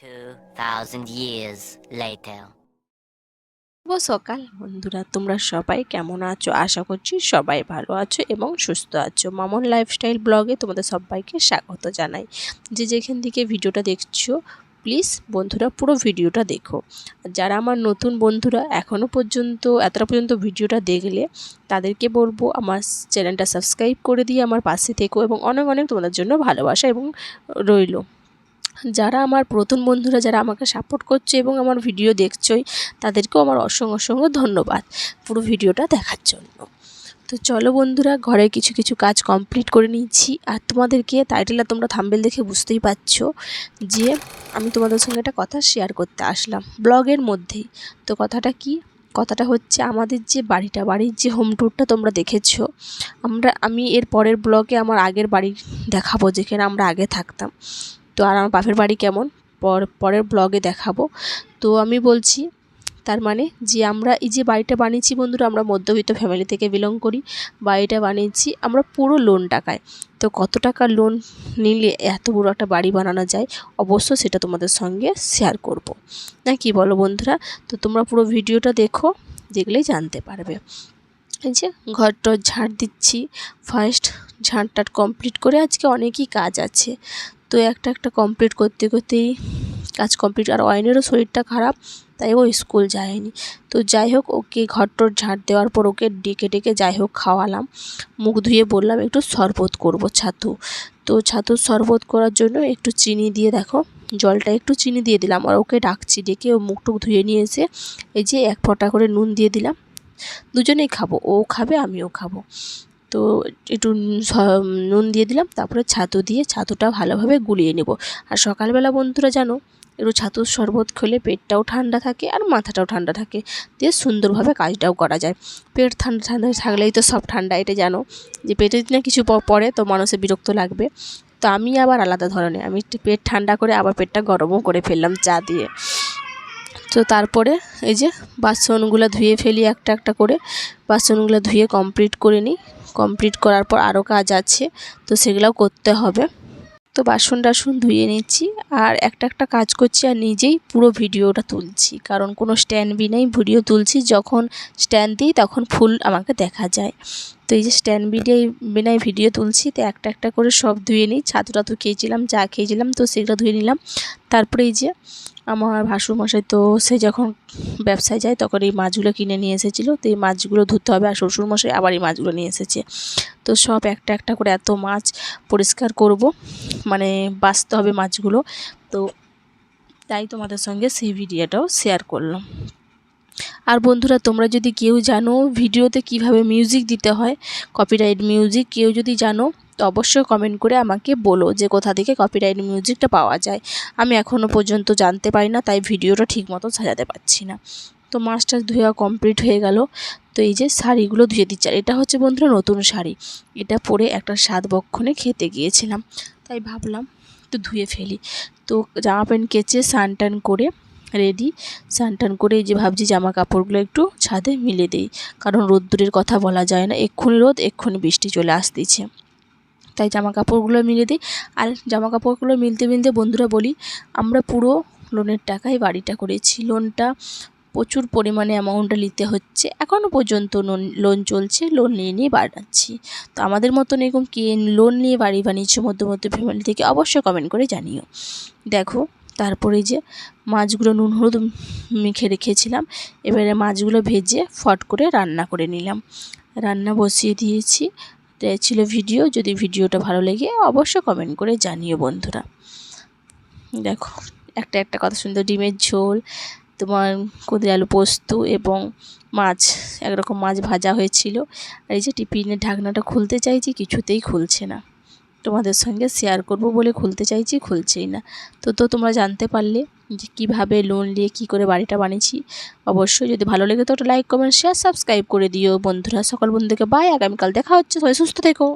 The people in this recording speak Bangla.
2,000 years later. শুভ সকাল বন্ধুরা তোমরা সবাই কেমন আছো? আশা করছি সবাই ভালো আছো এবং সুস্থ আছো। মামন লাইফস্টাইল ব্লগে তোমাদের সবাইকে স্বাগত জানাই। যে যেখান থেকে ভিডিওটা দেখছ প্লিজ বন্ধুরা পুরো ভিডিওটা দেখো। যারা আমার নতুন বন্ধুরা এখনও পর্যন্ত এতটা পর্যন্ত ভিডিওটা দেখলে তাদেরকে বলব আমার চ্যানেলটা সাবস্ক্রাইব করে দিয়ে আমার পাশে থেকো এবং অনেক অনেক তোমাদের জন্য ভালোবাসা এবং রইল। যারা আমার প্রথম বন্ধুরা যারা আমাকে সাপোর্ট করছে এবং আমার ভিডিও দেখছই, তাদেরকেও আমার অসংখ্য অসংখ্য ধন্যবাদ পুরো ভিডিওটা দেখার জন্য। তো চলো বন্ধুরা, ঘরে কিছু কিছু কাজ কমপ্লিট করে নিয়েছি আর তোমাদেরকে টাইটেলটা তোমরা থাম্বেল দেখে বুঝতেই পারছ যে আমি তোমাদের সঙ্গে একটা কথা শেয়ার করতে আসলাম। ব্লগের মধ্যেই। তো কথাটা কি? কথাটা হচ্ছে আমাদের যে বাড়িটা, বাড়ির যে হোম ট্যুরটা তোমরা দেখেছ, আমরা, আমি এর পরের ব্লগে আমার আগের বাড়ি দেখাবো, যেখানে আমরা আগে থাকতাম। তো আর আমার বাপের বাড়ি কেমন? পর, পরের ব্লগে দেখাবো। তো আমি বলছি, তার মানে যে আমরা এই যে বাড়িটা বানিয়েছি বন্ধুরা, আমরা মধ্যবিত্ত ফ্যামিলি থেকে বিলং করি। বাড়িটা বানিয়েছি আমরা পুরো লোন টাকায়। তো কত টাকা লোন নিলে এত বড় একটা বাড়ি বানানো যায়? অবশ্য সেটা তোমাদের সঙ্গে শেয়ার করব। না কি বলো বন্ধুরা? তো তোমরা পুরো ভিডিওটা দেখো, দেখলেই জানতে পারবে। এই যে ঘর টর ঝাড় দিচ্ছি। ফার্স্ট ঝাড় টাট কমপ্লিট করে আজকে অনেকই কাজ আছে। তো একটা একটা কমপ্লিট করতে করতেই কাজ কমপ্লিট আর অয়নেরও শরীরটা খারাপ, তাই ও স্কুল যায়নি। তো যাই হোক, ওকে ঘরটর ঝাড় দেওয়ার পর ওকে ডেকে ডেকে যাই হোক খাওয়ালাম। মুখ ধুয়ে বললাম, একটু শরবত করব, ছাতু। তো ছাতুর শরবত করার জন্য একটু চিনি দিয়ে দেখো, জলটা একটু চিনি দিয়ে দিলাম। আর ওকে ডাকছি, ডেকে ও মুখ টুক ধুয়ে নিয়ে এসে এই যে এক ফোঁটা করে নুন দিয়ে দিলাম। দুজনেই খাব, ও খাবে, আমিও খাব। তো একটু নুন দিয়ে দিলাম, তারপরে ছাতু দিয়ে ছাতুটা ভালোভাবে গুলিয়ে নেব। আর সকালবেলা বন্ধুরা জানো, একটু ছাতুর শরবত খেলে পেটটাও ঠান্ডা থাকে আর মাথাটাও ঠান্ডা থাকে, দিয়ে সুন্দরভাবে কাজটাও করা যায়। পেট ঠান্ডা ঠান্ডা থাকলেই তো সব ঠান্ডা, এটা জানো। যে পেটে যদি না কিছু পড়ে তো মানুষের বিরক্ত লাগবে। তো আমি আবার আলাদা ধরনের, আমি পেট ঠান্ডা করে আবার পেটটা গরমও করে ফেললাম চা দিয়ে। তো তারপরে এই যে বাসনগুলো ধুয়ে ফেলি একটা একটা করে, বাসনগুলো ধুয়ে কমপ্লিট করে নিই। কমপ্লিট করার পর আরও কাজ আছে, তো সেগুলোও করতে হবে। তো বাসন টাসন ধুয়ে নিচ্ছি আর একটা একটা কাজ করছি আর নিজেই পুরো ভিডিওটা তুলছি, কারণ কোনো স্ট্যান্ড বি নেই। ভিডিও তুলছি, যখন স্ট্যান্ড দিই তখন ফুল আমাকে দেখা যায়। তো এই যে স্ট্যান্ড বিনাই বিনাই ভিডিও তুলছি, তো একটা একটা করে সব ধুয়ে নিই। ছাতু টাতু খেয়েছিলাম, চা খেয়েছিলাম, তো সেগুলো ধুয়ে নিলাম। তারপরে এই যে আমার ভাসুরমশাই তো, সে যখন ব্যবসায় যায়, তখন এই মাছগুলো কিনে নিয়ে এসেছিল। তো এই মাছগুলো ধুতে হবে, আর শ্বশুরমশাই আবার এই মাছগুলো নিয়ে এসেছে। তো সব একটা একটা করে এত মাছ পরিষ্কার করব মানে বাঁচতে হবে মাছগুলো। তো তাই তোমাদের সঙ্গে সেই ভিডিওটাও শেয়ার করলাম। আর বন্ধুরা, তোমরা যদি কেউ জানো ভিডিওতে কীভাবে মিউজিক দিতে হয় কপিরাইট মিউজিক কেউ যদি জানো, তো অবশ্যই কমেন্ট করে আমাকে বলো যে কোথা থেকে কপিরাইট মিউজিকটা পাওয়া যায়। আমি এখনও পর্যন্ত জানতে পারি না, তাই ভিডিওটা ঠিক মতো সাজাতে পারছি না। তো মাছটা ধোয়া কমপ্লিট হয়ে গেল। তো এই যে শাড়িগুলো ধুয়ে দিচ্ছে। এটা হচ্ছে বন্ধুরা নতুন শাড়ি। এটা পরে একটা সাত বক্ষণে খেতে গিয়েছিলাম, তাই ভাবলাম তো ধুয়ে ফেলি। তো জামা প্যান্ট কেচে স্নান টান করে রেডি স্নান টান করে এই যে ভাবছি জামা কাপড়গুলো একটু ছাদে মিলে দিই। কারণ রোদ্দুরের কথা বলা যায় না, এক্ষুনি রোদ, এক্ষুনি বৃষ্টি চলে আসতেছে। তাই জামা কাপড়গুলো মিলে দিই। আর জামা কাপড়গুলো মিলতে মিলতে বন্ধুরা বলি, আমরা পুরো লোনের টাকায় বাড়িটা করেছি। লোনটা প্রচুর পরিমাণে অ্যামাউন্টটা নিতে হচ্ছে। এখনও পর্যন্ত লোন লোন চলছে, লোন নিয়ে নিয়ে বাড়াচ্ছি। তো আমাদের মতন এরকম কে, লোন নিয়ে বাড়ি বানিয়েছে মধ্যমধ্য ফ্যামিলি থেকে অবশ্যই কমেন্ট করে জানিও। দেখো তারপরে যে মাছগুলো নুন, হলুদ মেখে রেখেছিলাম। এবারে মাছগুলো ভেজে ফট করে রান্না করে নিলাম। রান্না বসিয়ে দিয়েছি। তাই ছিল ভিডিও। যদি ভিডিওটা ভালো লেগে, অবশ্যই কমেন্ট করে জানিও বন্ধুরা। দেখো, একটা একটা কথা সুন্দর ডিমের ঝোল, তোমার কুঁদরি আলু পোস্ত এবং মাছ, একরকম মাছ ভাজা হয়েছিল। আর এই যে টিফিনের ঢাকনাটা খুলতে চাইছি, কিছুতেই খুলছে না। তোমাদের সঙ্গে শেয়ার করব বলে খুলতে চাইছি, খুলছেই না। তো তো তোমরা জানতে পারলে যে কীভাবে লোন নিয়ে কী করে বাড়িটা বানিয়েছি। অবশ্যই যদি ভালো লেগে তো একটা লাইক কমেন্ট শেয়ার সাবস্ক্রাইব করে দিও। বন্ধুরা, সকল বন্ধুকে বাই আগামীকাল দেখা হচ্ছে। সবাই সুস্থ থেকো।